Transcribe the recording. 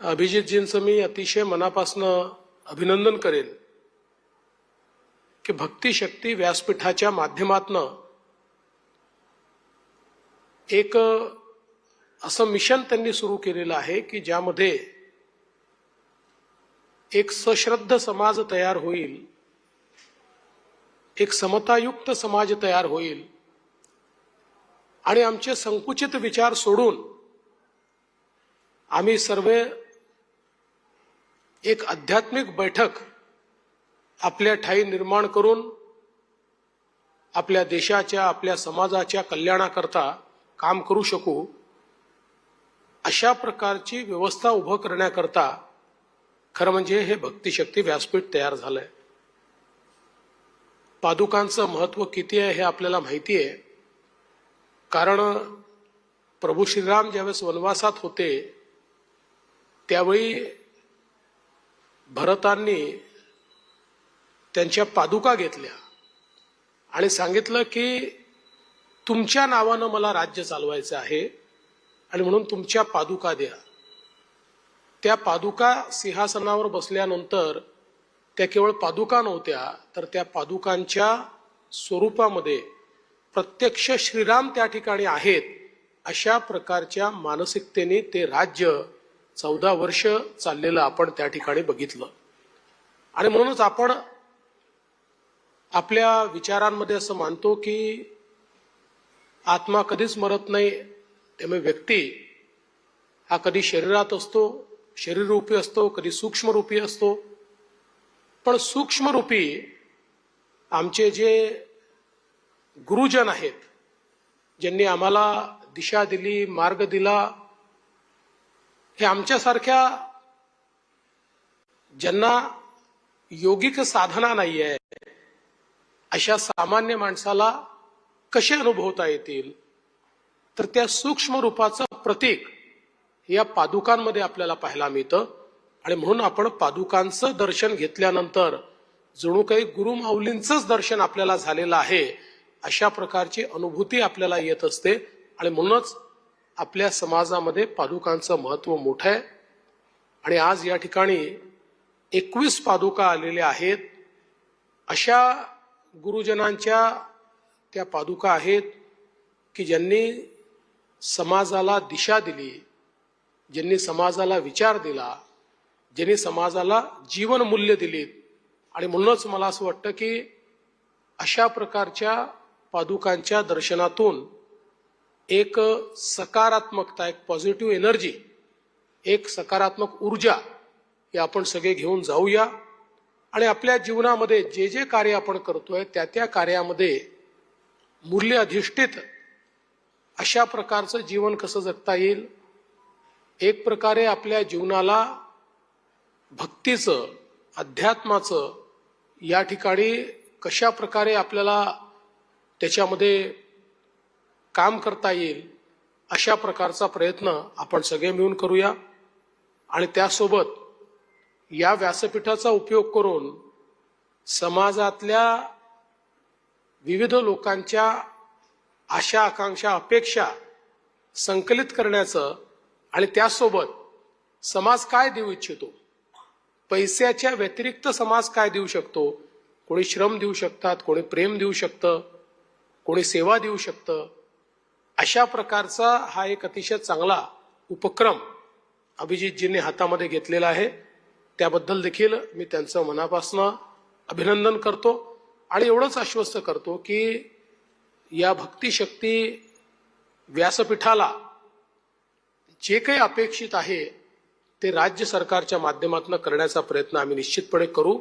अभिजितजींचं मी अतिशय मनापासनं अभिनंदन करेन की भक्ती शक्ती व्यासपीठाच्या माध्यमातनं एक असं मिशन त्यांनी सुरू केलेलं आहे की ज्यामध्ये एक सश्रद्ध समाज तयार होईल एक समतायुक्त समाज तयार होईल आणि आमचे संकुचित विचार सोडून आम्ही सर्व एक आध्यात्मिक बैठक आपल्या ठाई निर्माण करून आपल्या देशाच्या आपल्या समाजाच्या कल्याणाकरता काम करू शकू अशा प्रकारची व्यवस्था उभं करण्याकरता खरं म्हणजे हे भक्तिशक्ती व्यासपीठ तयार झालंय. पादुकांचं महत्त्व किती आहे हे आपल्याला माहिती आहे. कारण प्रभू श्रीराम ज्यावेळेस वनवासात होते त्यावेळी भरतांनी त्यांच्या पादुका घेतल्या आणि सांगितलं की तुमच्या नावानं मला राज्य चालवायचं आहे आणि म्हणून तुमच्या पादुका द्या. त्या पादुका सिंहासनावर बसल्यानंतर त्या केवळ पादुका नव्हत्या तर त्या पादुकांच्या स्वरूपामध्ये प्रत्यक्ष श्रीराम त्या ठिकाणी आहेत अशा प्रकारच्या मानसिकतेने ते राज्य चौदा वर्ष चाललेलं आपण त्या ठिकाणी बघितलं. आणि म्हणूनच आपण आपल्या विचारांमध्ये असं मानतो की आत्मा कधीच मरत नाही त्यामुळे व्यक्ती हा कधी शरीरात असतो शरीररूपी असतो कधी सूक्ष्मरूपी असतो. पण सूक्ष्मरूपी आमचे जे गुरुजन आहेत ज्यांनी आम्हाला दिशा दिली मार्ग दिला हे आमच्यासारख्या ज्यांना योगिक साधना नाही आहे अशा सामान्य माणसाला कसे अनुभवता येतील? तर त्या सूक्ष्म रूपाचं प्रतीक या पादुकांमध्ये आपल्याला पाहायला मिळतं. आणि म्हणून आपण पादुकांचं दर्शन घेतल्यानंतर जणू काही गुरु माऊलींचंच दर्शन आपल्याला झालेलं आहे अशा प्रकारची अनुभूती आपल्याला येत असते. आणि म्हणूनच आपल्या समाजामध्ये पादुकांचं महत्त्व मोठं आहे. आणि आज या ठिकाणी एकवीस पादुका आलेल्या आहेत. अशा गुरुजनांच्या त्या पादुका आहेत की ज्यांनी समाजाला दिशा दिली ज्यांनी समाजाला विचार दिला ज्यांनी समाजाला जीवनमूल्य दिलीत आणि म्हणूनच मला असं वाटतं की अशा प्रकारच्या पादुकांच्या दर्शनातून एक सकारात्मकता एक पॉझिटिव्ह एनर्जी एक सकारात्मक ऊर्जा हे आपण सगळे घेऊन जाऊया. आणि आपल्या जीवनामध्ये जे जे कार्य आपण करतोय त्या त्या कार्यामध्ये मूल्य अधिष्ठित अशा प्रकारचं जीवन कसं जगता येईल? एक प्रकारे आपल्या जीवनाला भक्तीचं अध्यात्माचं या ठिकाणी कशा प्रकारे आपल्याला त्याच्यामध्ये काम करता येईल अशा प्रकारचा प्रयत्न आपण सगळे मिळून करूया. आणि त्यासोबत या व्यासपीठाचा उपयोग करून समाजातल्या विविध लोकांच्या आशा आकांक्षा अपेक्षा संकलित करण्याचं आणि त्यासोबत समाज काय देऊ इच्छितो? पैशाच्या व्यतिरिक्त समाज काय देऊ शकतो? कोणी श्रम देऊ शकतात कोणी प्रेम देऊ शकतं कोणी सेवा देऊ शकतं. अशा प्रकारचा हा एक अतिशय चांगला उपक्रम अभिजितजींनी हातामध्ये घेतलेला आहे. त्याबद्दल देखील मी त्यांचं मनापासनं अभिनंदन करतो आणि एवढंच आश्वस्त करतो की या भक्तिशक्ती व्यासपीठाला जे काही अपेक्षित आहे ते राज्य सरकारच्या माध्यमातून करण्याचा प्रयत्न आम्ही निश्चितपणे करू.